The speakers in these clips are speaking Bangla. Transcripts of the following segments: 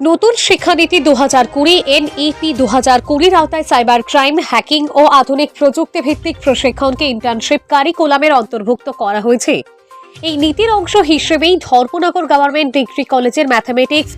নতুন শিক্ষানীতি দু হাজার কুড়ি, এনইপি দু হাজার কুড়ির আওতায় সাইবার ক্রাইম, হ্যাকিং ও আধুনিক প্রযুক্তি ভিত্তিক প্রশিক্ষণকে ইন্টার্নশিপ কারিকুলামের অন্তর্ভুক্ত করা হয়েছে। এই নীতির অংশ হিসেবেই ধর্মনগর গভর্নমেন্ট ডিগ্রি কলেজের ম্যাথামেটিক্স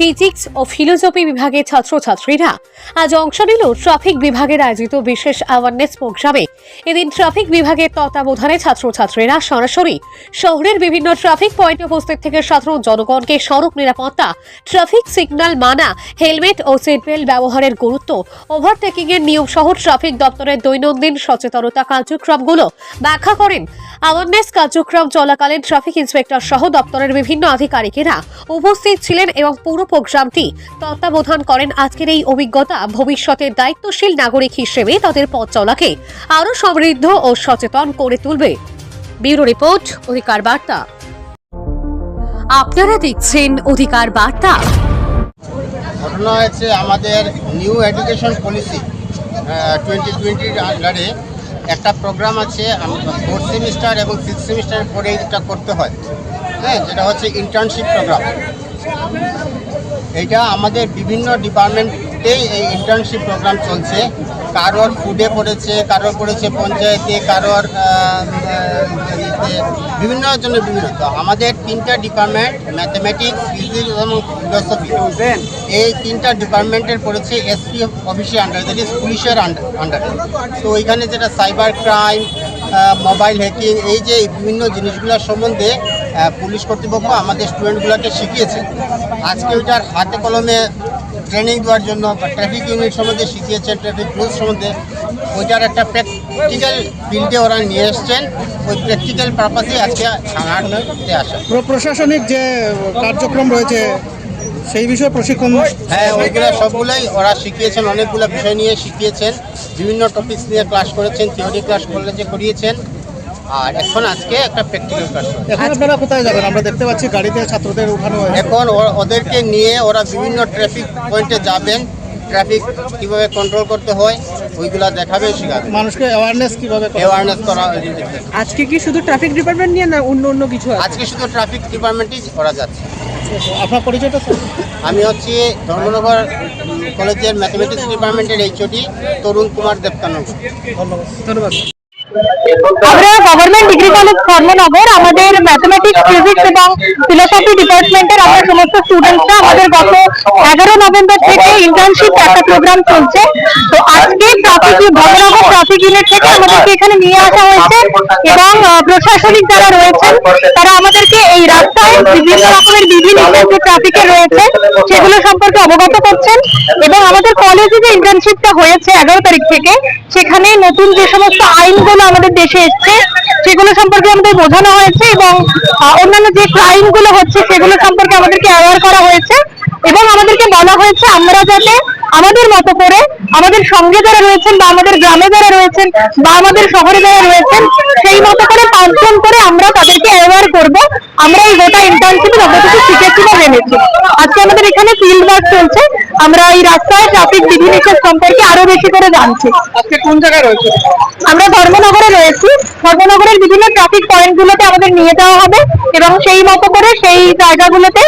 ফিজিক্স ও ফিলোসফি বিভাগের ছাত্রছাত্রীরা আজ অংশ নিল ট্রাফিক বিভাগের আয়োজিত বিশেষ অ্যাওয়ারনেস প্রোগ্রামে এদিন ট্রাফিক বিভাগের তত্ত্বাবধানে ছাত্রছাত্রীরা সরাসরি শহরের বিভিন্ন ট্রাফিক পয়েন্টে উপস্থিত থেকে সাধারণ জনগণকে সড়ক নিরাপত্তা ট্রাফিক সিগন্যাল মানা হেলমেট ও সিট বেল্ট ব্যবহারের গুরুত্ব ওভারটেকিং এর নিয়ম সহ ট্রাফিক দপ্তরের দৈনন্দিন সচেতনতা কার্যক্রমগুলো ব্যাখ্যা করেন অ্যাওয়ারনেস কার্যক্রম চলাকালীন ট্রাফিক ইন্সপেক্টর সহ দপ্তরের বিভিন্ন আধিকারিকেরা উপস্থিত ছিলেন এবং পুরো প্রোগ্রামটি তত্ত্বাবধান করেন আজকের এই অভিজ্ঞতা। ভবিষ্যতের দায়িত্বশীল নাগরিক হিসেবে তাদের পথ চলাকে আরও সমৃদ্ধ ও সচেতন করে তুলবে। ব্যুরো রিপোর্ট, অধিকার বার্তা। আপনারা দেখছেন অধিকার বার্তা। ঘটনা হয়েছে আমাদের নিউ এডুকেশন পলিসি টোয়েন্টি টোয়েন্টির আন্ডারে একটা প্রোগ্রাম আছে ফোর্থ সেমিস্টার এবং সিক্স সেমিস্টারের পরে এটা করতে হয়। হ্যাঁ যেটা হচ্ছে ইন্টার্নশিপ প্রোগ্রাম এটা আমাদের বিভিন্ন ডিপার্টমেন্টেই এই ইন্টার্নশিপ প্রোগ্রাম চলছে। কারোর ফুডে পড়েছে, কারোর পড়েছে পঞ্চায়েতে, কারোর বিভিন্ন জনের বিভিন্ন। তো আমাদের তিনটা ডিপার্টমেন্ট ম্যাথামেটিক্স ফিজিক্স এবং ফিলোসফি এই তিনটা ডিপার্টমেন্টের পড়েছে এসপি অফিসের আন্ডারে ইজ পুলিশের আন্ডারে তো ওইখানে যেটা সাইবার ক্রাইম মোবাইল হ্যাকিং এই যে বিভিন্ন জিনিসগুলোর সম্বন্ধে পুলিশ কর্তৃপক্ষ আমাদের স্টুডেন্টগুলোকে শিখিয়েছে। আজকে ওইটার হাতে কলমে ট্রেনিং দেওয়ার জন্য ট্রাফিক ইউনিট সম্বন্ধে শিখিয়েছেন ট্রাফিক রুলস সম্বন্ধে। ওইটার একটা প্র্যাকটিক্যাল ফিল্ডে ওরা নিয়ে এসছেন। ওই প্র্যাকটিক্যাল পারপাসে আজকে থানাতে আসা। প্রশাসনিক যে কার্যক্রম রয়েছে সেই বিষয়ে প্রশিক্ষণ হ্যাঁ ওইগুলো সবগুলোই ওরা শিখিয়েছেন অনেকগুলো বিষয় নিয়ে শিখিয়েছেন। বিভিন্ন টপিকস নিয়ে ক্লাস করেছেন থিওরি ক্লাস কলেজে করিয়েছেন। আর এখন আজকে একটা প্র্যাকটিক্যাল ক্লাস এখন আপনারা কোথায় যাবেন? আমরা দেখতে পাচ্ছি গাড়িতে ছাত্রদের উঠানো হয়েছে। এখন ও- ওদেরকে নিয়ে ওরা বিভিন্ন ট্রাফিক পয়েন্টে যাবেন। ট্রাফিক কীভাবে কন্ট্রোল করতে হয় ওইগুলা দেখাবেন শেখাবেন মানুষকে অ্যাওয়ারনেস কীভাবে করা- অ্যাওয়ারনেস করা আজকে কি শুধু ট্রাফিক ডিপার্টমেন্ট নিয়ে না অন্য অন্য কিছু আজকে শুধু ট্রাফিক ডিপার্টমেন্টই ওরা যাচ্ছে। আপনার পরিচয়টা আমি হচ্ছি ধর্মনগর কলেজের ম্যাথমেটিক্স ডিপার্টমেন্টের এইচওডি তরুণ কুমার দেবকানন্দ ধন্যবাদ। ধন্যবাদ। আমরা গভর্নমেন্ট ডিগ্রি কলেজ ধর্মনগর, আমাদের ম্যাথমেটিক্স ফিজিক্স এবং ফিলোসফি ডিপার্টমেন্টের আমরা সমস্ত স্টুডেন্টসরা আমাদের গত এগারো নভেম্বর থেকে ইন্টার্নশিপ একটা প্রোগ্রাম চলছে। তো আজকে ট্রাফিক ধর্মনগর ট্রাফিক ইউনিট থেকে আমাদেরকে এখানে নিয়ে আসা হয়েছে এবং প্রশাসনিক যারা রয়েছেন, তারা আমাদেরকে এই রাস্তায় বিভিন্ন রকমের নিষেধ যে ট্রাফিকে রয়েছে, সেগুলো সম্পর্কে অবগত করছেন এবং আমাদের কলেজে যে ইন্টার্নশিপটা হয়েছে এগারো তারিখ থেকে, সেখানে নতুন যে সমস্ত আইনগুলো আমাদের দেশে এসছে, সেগুলো সম্পর্কে আমাদের বোঝানো হয়েছে এবং অন্যান্য যে ক্রাইমগুলো হচ্ছে সেগুলো সম্পর্কে আমাদেরকে অ্যাওয়ার করা হয়েছে এবং আমাদেরকে বলা হয়েছে আমরা যাতে আমাদের মতো করে আমাদের সঙ্গে যারা রয়েছেন বা আমাদের গ্রামে যারা রয়েছেন বা আমাদের শহরে যারা রয়েছেন, সেই মতো করে পাঁচজন করে আমরা তাদেরকে অ্যাওয়ার করব। আমরা এই গোটা ইন্টার্নশিপে কিছু শিখেছি বা জেনেছি। আজকে আমাদের এখানে ফিল্ড ওয়ার্ক চলছে। আমরা এই রাস্তায় ট্রাফিক বিধিনিষেধ সম্পর্কে আরও বেশি করে জানছি। আজকে কোন জায়গায় রয়েছে? আমরা ধর্মনগরে রয়েছি। ধর্মনগরের বিভিন্ন ট্রাফিক পয়েন্ট গুলোতে আমাদের নিয়ে যাওয়া হবে এবং সেই মতো করে সেই জায়গাগুলোতে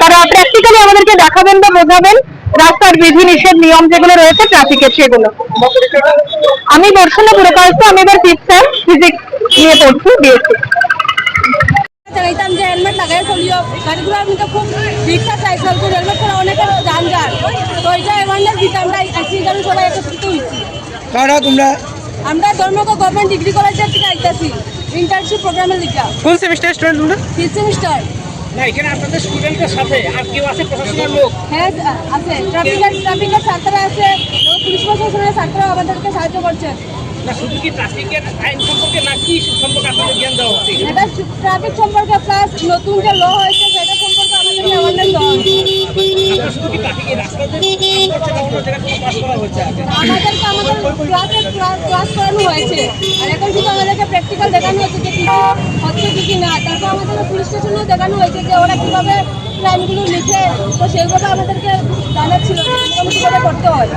তারা প্র্যাকটিক্যালি আমাদেরকে দেখাবেন বা বোঝাবেন রাস্তার বিধি নিষেধ নিয়ম যেগুলো রয়েছে ট্রাফিকের সেগুলো। আমি দর্শনা পুরকায়স্থ আমি এবার ফিফথ সেম ফিজিক্স নিয়ে পড়ছি বিএসসি চাইতাম যে হেলমেট লাগাই চলিও। গাড়িগুলো আমি তো খুব রিক্সা সাইকেল করে হেলমেট ছাড়া অনেকের যানজট। তো এটা অ্যাওয়ারনেস দিতে আমরা অ্যাক্সিডেন্ট সবাই একত্রিত হয়েছি কারা তোমরা? আমরা ধর্মক গভর্নমেন্ট ডিগ্রি কলেজের থেকে আইতাছি ইন্টার্নশিপ প্রোগ্রামের লিখা কোন সেমিস্টার স্টুডেন্ট তোমরা? ফিফথ সেমিস্টার না এখানে আপনাদের স্টুডেন্টের সাথে আর কেউ আছে প্রশাসনের লোক? হ্যাঁ আছে। ট্রাফিকের ট্রাফিকের ছাত্ররা আছে পুলিশ প্রশাসনের ছাত্ররা আমাদেরকে সাহায্য করছে। না শুধু কি ট্রাফিকের আইন সম্পর্কে না কি সম্পর্কে আপনাদের জ্ঞান দেওয়া ট্রাফিক সম্পর্কে প্লাস নতুন যে ল হয়েছে, সেটা সম্পর্কে আমাদেরকে অ্যাওয়ারনেস হয়েছে। আমাদেরকে আমাদের ক্লাসে ক্লাস করানো হয়েছে। আর এখন শুধু আমাদেরকে প্র্যাকটিক্যাল দেখানো হচ্ছে যে কী হচ্ছে, কি কি না। তারপর আমাদেরকে পুলিশ স্টেশনেও দেখানো হয়েছে যে ওরা কীভাবে ক্রাইমগুলো লিখে তো সেইভাবে আমাদেরকে জানাচ্ছিল কীভাবে করতে হয়।